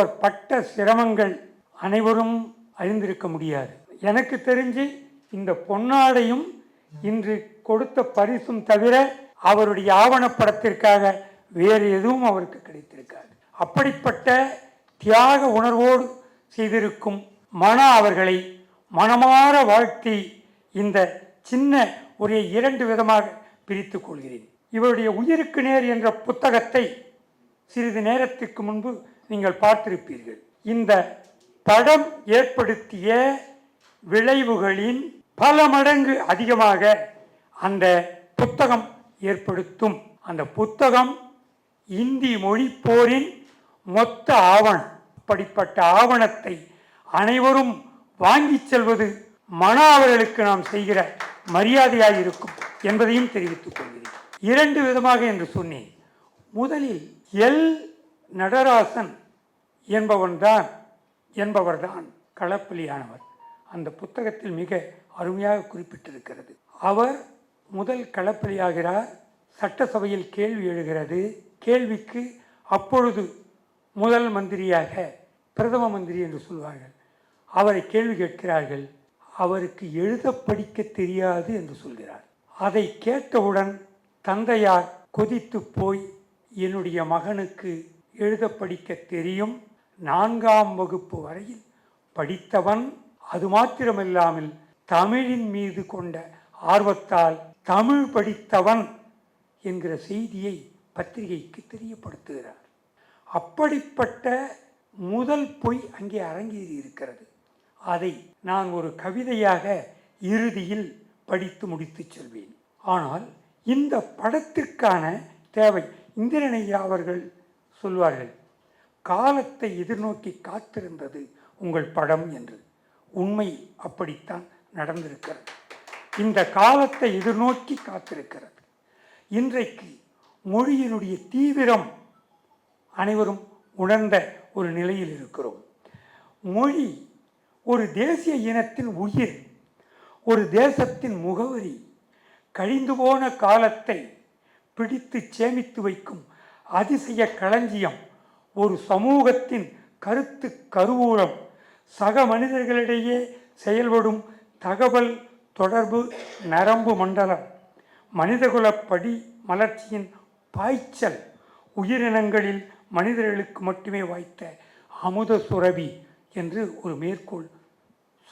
அவர் பட்ட சிரமங்கள் அனைவரும் அறிந்திருக்க முடியாது. எனக்கு தெரிஞ்சு இந்த பொன்னாடையும் இன்று கொடுத்த பரிசும் தவிர அவருடைய ஆவணப்படத்திற்காக வேறு எதுவும் அவருக்கு கிடைத்திருக்காது. அப்படிப்பட்ட தியாக உணர்வோடு செய்திருக்கும் மன அவர்களை மனமாற வாழ்த்தி இந்த சின்ன ஒரு இரண்டு விதமாக பிரித்துக் கொள்கிறேன். இவருடைய உயிருக்கு நேர் என்ற புத்தகத்தை சிறிது நேரத்திற்கு முன்பு நீங்கள் பார்த்திருப்பீர்கள். இந்த படம் ஏற்படுத்திய விளைவுகளின் பல மடங்கு அதிகமாக அந்த புத்தகம் ஏற்படுத்தும். அந்த புத்தகம் இந்தி மொழி போரின் மொத்த ஆவணம். அப்படிப்பட்ட ஆவணத்தை அனைவரும் வாங்கிச் செல்வது மன அவர்களுக்கு நாம் செய்கிற மரியாதையாக இருக்கும் என்பதையும் தெரிவித்துக் கொள்கிறேன். இரண்டு விதமாக என்று சொன்னேன். முதலில் எல். நடராசன் என்பவன்தான் என்பவர்தான் களப்பலியானவர். அந்த புத்தகத்தில் மிக அருமையாக குறிப்பிட்டிருக்கிறது. அவர் முதல் களப்பலியாகிறார் சட்டசபையில் கேள்வி எழுகிறது. கேள்விக்கு அப்பொழுது முதல் மந்திரியாக பிரதம மந்திரி என்று சொல்வார்கள். அவரை கேள்வி கேட்கிறார்கள். அவருக்கு எழுத படிக்க தெரியாது என்று சொல்கிறார். அதை கேட்டவுடன் தந்தையார் கொதித்து போய் என்னுடைய மகனுக்கு எழுத படிக்க தெரியும். நான்காம் வகுப்பு வரையில் படித்தவன் அது மாத்திரமில்லாமல் தமிழின் மீது கொண்ட ஆர்வத்தால் தமிழ் படித்தவன் என்கிற செய்தியை பத்திரிகைக்கு தெரியப்படுத்துகிறார். அப்படிப்பட்ட முதல் பொய் அங்கே அரங்கேறி இருக்கிறது. அதை நான் ஒரு கவிதையாக இறுதியில் படித்து முடித்து செல்வேன். ஆனால் இந்த படத்திற்கான தேவை இந்திரனையா அவர்கள் சொல்வார்கள் காலத்தை எதிர்நோக்கி காத்திருந்தது உங்கள் படம் என்று. உண்மை அப்படித்தான் நடந்திருக்கிறது. இந்த காலத்தை எதிர்நோக்கி காத்திருக்கிறது. இன்றைக்கு மொழியினுடைய தீவிரம் அனைவரும் உணர்ந்த ஒரு நிலையில் இருக்கிறோம். மொழி ஒரு தேசிய இனத்தின் உயிர் ஒரு தேசத்தின் முகவரி கழிந்து போன காலத்தை பிடித்து சேமித்து வைக்கும் அதிசய களஞ்சியம் ஒரு சமூகத்தின் கருத்து கருவூலம். சக மனிதர்களிடையே செயல்படும் தகவல் தொடர்பு நரம்பு மண்டலம். மனிதகுலப்படி மலர்ச்சியின் பாய்ச்சல் உயிரினங்களில் மனிதர்களுக்கு மட்டுமே வாய்த்த அமுத சுரபி என்று ஒரு மேற்கோள்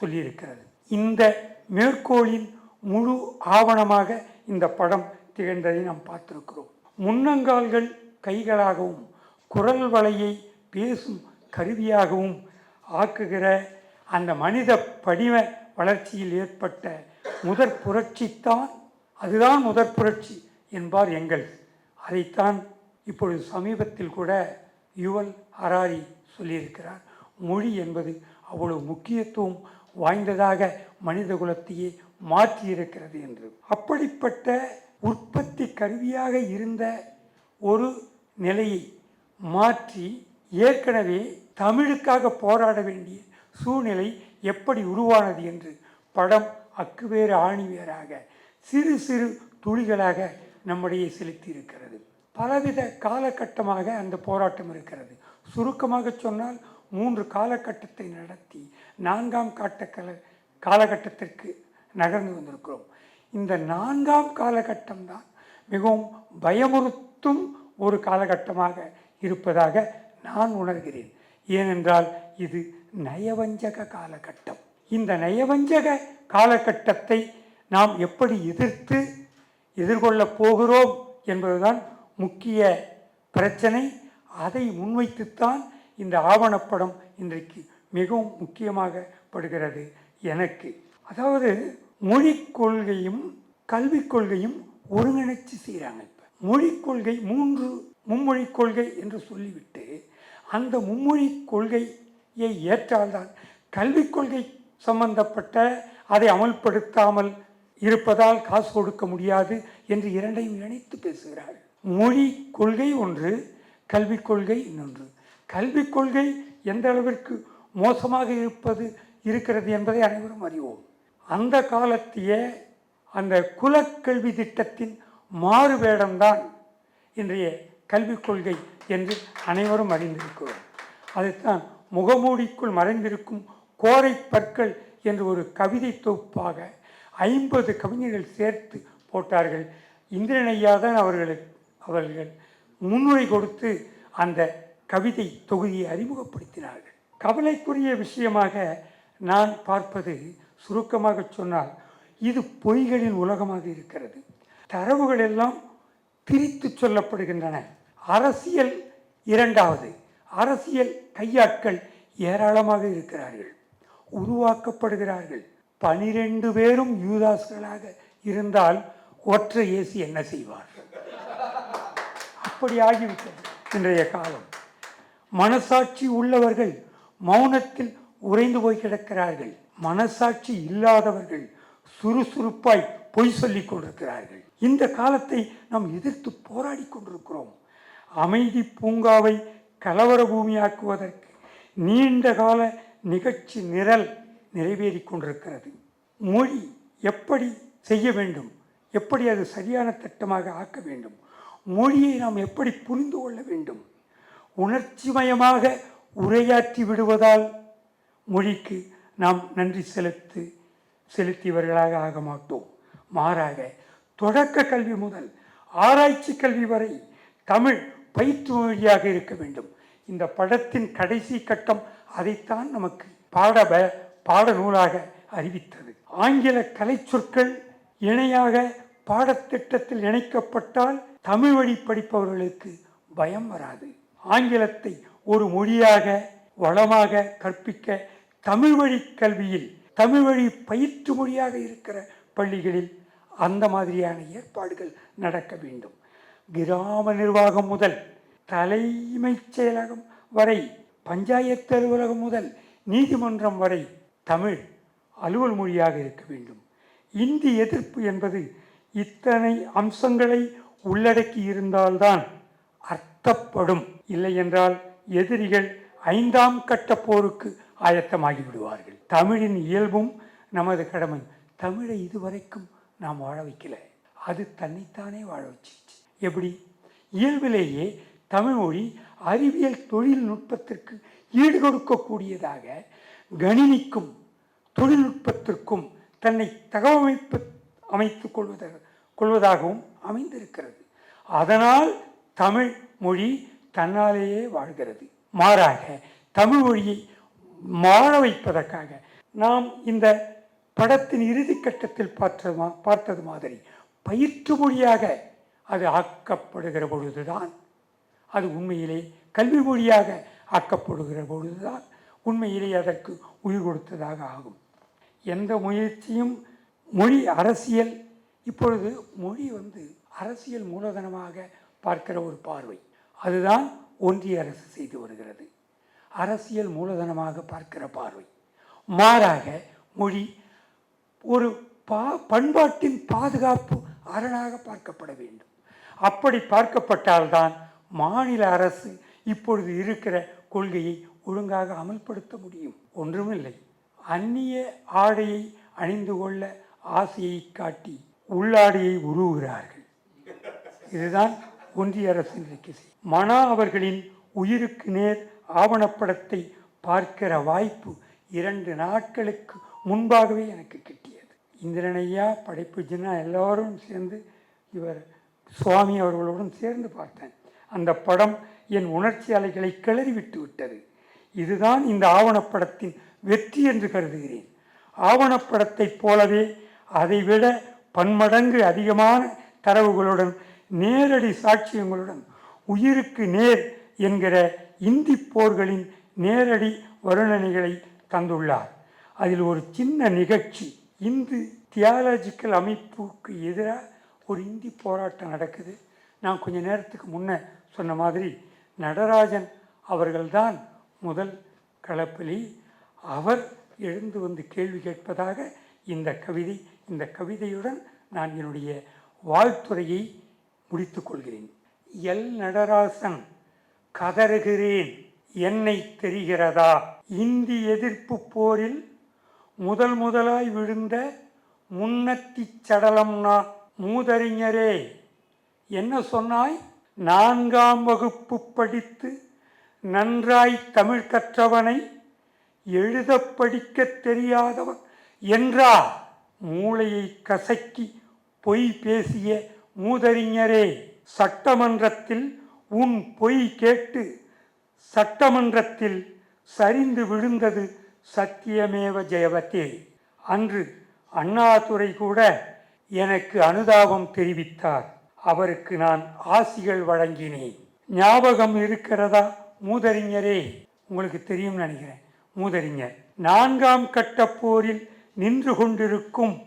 சொல்லியிருக்கிறது. இந்த மேற்கோளின் முழு ஆவணமாக இந்த படம் திகழ்ந்ததை நாம் பார்த்திருக்கிறோம். முன்னங்கால்கள் கைகளாகவும் குரல் வலையை பேசும் கருவியாகவும் ஆக்குகிற அந்த மனித படிவ வளர்ச்சியில் ஏற்பட்ட முதற் புரட்சித்தான் அதுதான் முதற் புரட்சி என்பார் எங்கள். அதைத்தான் இப்பொழுது சமீபத்தில் கூட யுவல் ஹராரி சொல்லியிருக்கிறார். மொழி என்பது அவ்வளவு முக்கியத்துவம் வாய்ந்ததாக மனித குலத்தையே மாற்றியிருக்கிறது என்று. அப்படிப்பட்ட உற்பத்தி கருவியாக இருந்த ஒரு நிலையை மாற்றி ஏற்கனவே தமிழுக்காக போராட வேண்டிய சூழ்நிலை எப்படி உருவானது என்று படம் அக்குவேறு ஆணிவேராக சிறு சிறு துளிகளாக நம்முடைய செலுத்தி இருக்கிறது பலவித காலகட்டமாக அந்த போராட்டம் இருக்கிறது. சுருக்கமாக சொன்னால் மூன்று காலகட்டத்தை நடத்தி நான்காம் காட்டக்கல காலகட்டத்திற்கு நகர்ந்து வந்திருக்கிறோம். இந்த நான்காம் காலகட்டம்தான் மிகவும் பயமுறுத்தும் ஒரு காலகட்டமாக இருப்பதாக நான் உணர்கிறேன். ஏனென்றால் இது நயவஞ்சக காலகட்டம். இந்த நயவஞ்சக காலகட்டத்தை நாம் எப்படி எதிர்த்து எதிர்கொள்ளப் போகிறோம் என்பதுதான் முக்கிய பிரச்சனை. அதை முன்வைத்துத்தான் இந்த ஆவணப்படம் இன்றைக்கு மிகவும் முக்கியமாக படுகிறது எனக்கு. அதாவது மொழிக் கொள்கையும் கல்விக் கொள்கையும் ஒருங்கிணைச்சு செய்கிறாங்க இப்போ. மொழிக் கொள்கை மூன்று மும்மொழிக் கொள்கை என்று சொல்லிவிட்டு அந்த மும்மொழிக் கொள்கையை ஏற்றால்தான் கல்விக் கொள்கை சம்பந்தப்பட்ட அதை அமல்படுத்தாமல் இருப்பதால் காசு கொடுக்க முடியாது என்று இரண்டையும் இணைத்து பேசுகிறார்கள். மொழி கொள்கை ஒன்று கல்விக் கொள்கை இன்னொன்று. கல்விக் கொள்கை எந்த அளவிற்கு மோசமாக இருப்பது இருக்கிறது என்பதை அனைவரும் அறிவோம். அந்த காலத்திய அந்த குலக்கல்வி திட்டத்தின் மாறுவேடம்தான் இன்றைய கல்விக் கொள்கை என்று அனைவரும் அறிந்திருக்கிறோம். அதைத்தான் முகமூடிக்குள் மறைந்திருக்கும் கோரை பற்கள் என்று ஒரு கவிதை தொகுப்பாக ஐம்பது கவிஞர்கள் சேர்த்து போட்டார்கள். இந்திரனையாதான் அவர்களுக்கு அவர்கள் முன்னுரை கொடுத்து அந்த கவிதை தொகுதியை அறிமுகப்படுத்தினார்கள். கவலைக்குரிய விஷயமாக நான் பார்ப்பது சுருக்கமாக சொன்னால் இது பொய்களின் உலகமாக இருக்கிறது. தரவுகள் எல்லாம் பிரித்து சொல்லப்படுகின்றன. அரசியல் இரண்டாவது. அரசியல் கையாட்கள் ஏராளமாக இருக்கிறார்கள். உருவாக்கப்படுகிறார்கள். பனிரெண்டு பேரும் யூதாஸ்களாக இருந்தால் ஒற்றை ஏசி என்ன செய்வார்? அப்படி ஆகிவிட்டது இன்றைய காலம். மனசாட்சி உள்ளவர்கள் மௌனத்தில் உறைந்து போய் கிடக்கிறார்கள். மனசாட்சி இல்லாதவர்கள் சுறுசுறுப்பாய் பொய் சொல்லிக் கொண்டிருக்கிறார்கள். இந்த காலத்தை நாம் எதிர்த்து போராடி கொண்டிருக்கிறோம். அமைதி பூங்காவை கலவர பூமியாக்குவதற்கு நீண்ட கால நிகழ்ச்சி நிரல் நிறைவேறிக் கொண்டிருக்கிறது. மொழி எப்படி செய்ய வேண்டும்? எப்படி அது சரியான திட்டமாக ஆக்க வேண்டும்? மொழியை நாம் எப்படி புரிந்து கொள்ள வேண்டும்? உணர்ச்சிமயமாக உரையாற்றி விடுவதால் மொழிக்கு நாம் நன்றி செலுத்து செலுத்தியவர்களாக ஆக மாட்டோம். மாறாக தொடக்க கல்வி முதல் ஆராய்ச்சி கல்வி வரை தமிழ் பயிற்று மொழியாக இருக்க வேண்டும். இந்த படத்தின் கடைசி கட்டம் அதைத்தான் நமக்கு பாட ப- பாடநூலாக அறிவித்தது. ஆங்கில கலை சொற்கள் இணையாக பாடத்திட்டத்தில் இணைக்கப்பட்டால் தமிழ் வழி படிப்பவர்களுக்கு பயம் வராது. ஆங்கிலத்தை ஒரு மொழியாக வளமாக கற்பிக்க தமிழ் வழி கல்வியில் தமிழ் வழி பயிற்று மொழியாக இருக்கிற பள்ளிகளில் அந்த மாதிரியான ஏற்பாடுகள் நடக்க வேண்டும். கிராம நிர்வாகம் முதல் தலைமைச் செயலகம் வரை பஞ்சாயத்து அலுவலகம் முதல் நீதிமன்றம் வரை தமிழ் அலுவல் மொழியாக இருக்க வேண்டும். இந்தி எதிர்ப்பு என்பது இத்தனை அம்சங்களை உள்ளடக்கி இருந்தால்தான் அர்த்தப்படும். இல்லை என்றால் எதிரிகள் ஐந்தாம் கட்ட போருக்கு ஆயத்தமாகி விடுவார்கள் தமிழின் இயல்பும் நமது கடமை. தமிழை இதுவரைக்கும் நாம் வாழ வைக்கல. அது தன்னைத்தானே வாழ வச்சிருச்சு. எப்படி? இயல்பிலேயே தமிழ்மொழி அறிவியல் தொழில்நுட்பத்திற்கு ஈடுகொடுக்கக்கூடியதாக கணினிக்கும் தொழில்நுட்பத்திற்கும் தன்னை தகவமைப்பு அமைத்துக் கொள்வதாக கொள்வதாகவும் அமைந்திருக்கிறது. அதனால் தமிழ் மொழி தன்னாலேயே வாழ்கிறது. மாறாக தமிழ் மொழியை வாழ வைப்பதற்காக நாம் இந்த படத்தின் இறுதி கட்டத்தில் பார்த்தது பார்த்தது மாதிரி பயிற்று மொழியாக அது ஆக்கப்படுகிற பொழுதுதான். அது உண்மையிலே கல்வி மொழியாக ஆக்கப்படுகிற பொழுதுதான் உண்மையிலே அதற்கு உயிர் கொடுத்ததாக ஆகும். எந்த முயற்சியும் மொழி அரசியல் இப்பொழுது மொழி வந்து அரசியல் மூலதனமாக பார்க்கிற ஒரு பார்வை. அதுதான் ஒன்றிய அரசு செய்து வருகிறது. அரசியல் மூலதனமாக பார்க்கிற பார்வை. மாறாக மொழி ஒரு பா பண்பாட்டின் பாதுகாப்பு அரணாக பார்க்கப்பட வேண்டும். அப்படி பார்க்கப்பட்டால்தான் மாநில அரசு இப்பொழுது இருக்கிற கொள்கையை ஒழுங்காக அமல்படுத்த முடியும். ஒன்றுமில்லை. அந்நிய ஆடையை அணிந்து கொள்ள ஆசையை காட்டி உள்ளாடையை உருவுகிறார்கள். இதுதான் ஒன்றிய அரசின் இன்றைக்கு மனா அவர்களின் உயிருக்கு நேர் ஆவணப்படத்தை பார்க்கிற வாய்ப்பு இரண்டு நாட்களுக்கு முன்பாகவே எனக்கு கிட்டியது. இந்திரனையா படைப்பு ஜின்னா எல்லாரும் சேர்ந்து இவர் சுவாமி அவர்களுடன் சேர்ந்து பார்த்தேன். அந்த படம் என் உணர்ச்சி அலைகளை கிளறிவிட்டு விட்டது. இதுதான் இந்த ஆவணப்படத்தின் வெற்றி என்று கருதுகிறேன். ஆவணப்படத்தைப் போலவே அதைவிட பன்மடங்கு அதிகமான தரவுகளுடன் நேரடி சாட்சியங்களுடன் உயிருக்கு நேர் என்கிற இந்தி போர்களின் நேரடி வருணனைகளை தந்துள்ளார். அதில் ஒரு சின்ன நிகழ்ச்சி இந்து தியாலஜிக்கல் அமைப்புக்கு எதிராக ஒரு இந்தி போராட்டம் நடக்குது. நான் கொஞ்ச நேரத்துக்கு முன்னே சொன்ன மாதிரி நடராஜன் அவர்கள்தான் முதல் களப்பலி. அவர் எழுந்து வந்து கேள்வி கேட்பதாக இந்த கவிதை இந்த கவிதையுடன் நான் என்னுடைய வாழ்த்துறையை முடித்து கொள்கிறேன். எல் நடராசன் கதறுகிறேன் என்னை தெரிகிறதா? இந்தி எதிர்ப்பு போரில் முதல் முதலாய் விழுந்த முன்னத்தி சடலம் நான் மூதறிஞரே என்ன சொன்னாய்? நான்காம் வகுப்பு படித்து நன்றாய் தமிழ் கற்றவனை எழுதப் படிக்கத் தெரியாதவன் என்றா மூளையை கசக்கி பொய் பேசிய மூதறிஞரே சட்டமன்றத்தில் உன் பொய் கேட்டு சட்டமன்றத்தில் சரிந்து விழுந்தது சத்தியமேவ ஜெயவத்தே அன்று அண்ணாதுரை கூட எனக்கு அனுதாபம் தெரிவித்தார். அவருக்கு நான் ஆசிகள் வழங்கினேன். ஞாபகம் இருக்கிறதா? மூதறிஞரே. உங்களுக்கு தெரியும் நினைக்கிறேன். மூதறிஞர் நான்காம் கட்ட போரில் நின்று கொண்டிருக்கும்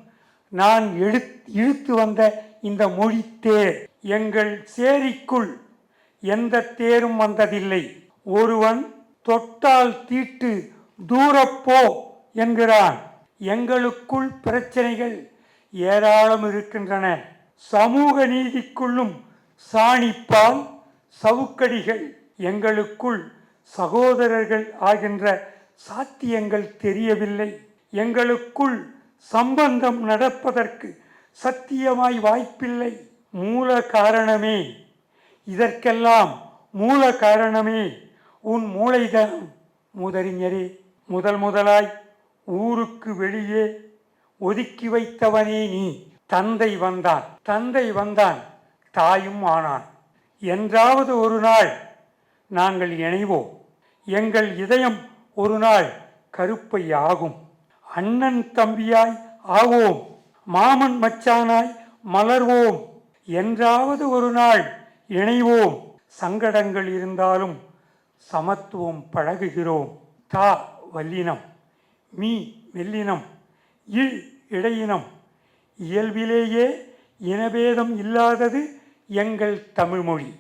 நான் எழு இழுத்து வந்த இந்த மொழி தேர் எங்கள் சேரிக்குள் எந்த தேரும் வந்ததில்லை. ஒருவன் தொட்டால் தீட்டு தூரப்போ என்கிறான். எங்களுக்குள் பிரச்சனைகள் ஏராளம் இருக்கின்றன. சமூக நீதிக்குள்ளும் சாணிப்பால் சவுக்கடிகள் எங்களுக்குள் சகோதரர்கள் ஆகின்ற சாத்தியங்கள் தெரியவில்லை. எங்களுக்குள் சம்பந்தம் நடப்பதற்கு சத்தியமாய் வாய்ப்பில்லை. மூல காரணமே இதற்கெல்லாம் மூல காரணமே உன் மூளைதான். மூதறிஞரே முதல் முதலாய் ஊருக்கு வெளியே ஒதுக்கி வைத்தவனே நீ. தந்தை வந்தான். தந்தை வந்தான். தாயும் ஆனான். என்றாவது ஒரு நாள் நாங்கள் இணைவோம். எங்கள் இதயம் ஒரு நாள் கருப்பை ஆகும். அண்ணன் தம்பியாய் ஆவோம். மாமன் மச்சானாய் மலர்வோம். என்றாவது ஒரு நாள் இணைவோம். சங்கடங்கள் இருந்தாலும் சமத்துவம் பழகுகிறோம். தா வல்லினம். மீ மெல்லினம். இல் இடையினம். இயல்பிலேயே இனபேதம் இல்லாதது எங்கள் தமிழ்மொழி.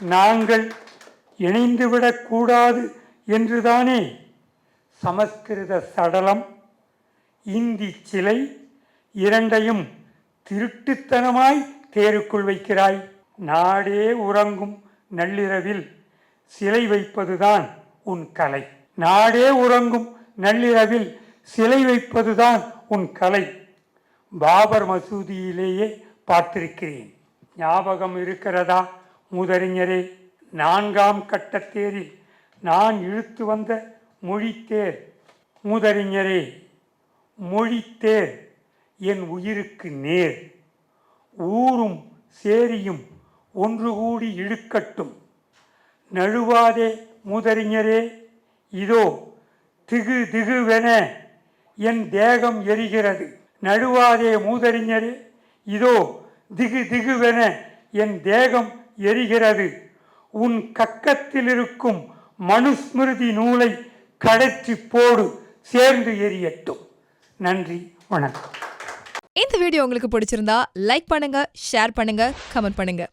நாங்கள் இணைந்துவிடக் கூடாது என்றுதானே? சமஸ்கிருத சடலம் இந்தி சிலை இரண்டையும் திருட்டுத்தனமாய் தேருக்குள் வைக்கிறாய். நாடே உறங்கும் நள்ளிரவில் சிலை வைப்பதுதான் உன் கலை. நாடே உறங்கும் நள்ளிரவில் சிலை வைப்பதுதான் உன் கலை. பாபர் மசூதியிலேயே பார்த்திருக்கிறேன். ஞாபகம் இருக்கிறதா முதறிஞரே? நான்காம் கட்டத்தேரில் நான் இழுத்து வந்த மொழித்தேர். மூதறிஞரே மொழித்தேர் என் உயிருக்கு நேர். ஊரும் சேரியும் ஒன்று கூடி இழுக்கட்டும். நழுவாதே மூதறிஞரே இதோ திகு திகுவென என் தேகம் எரிகிறது. நழுவாதே மூதறிஞரே இதோ திகு திகுவென என் தேகம் எரிகிறது. உன் கக்கத்தில் இருக்கும் மனுஸ்மிருதி நூலை கடைச்சி போடு சேர்ந்து எரியட்டும். நன்றி வணக்கம். இந்த வீடியோ உங்களுக்கு பிடிச்சிருந்தா லைக் பண்ணுங்க ஷேர் பண்ணுங்க கமெண்ட் பண்ணுங்க.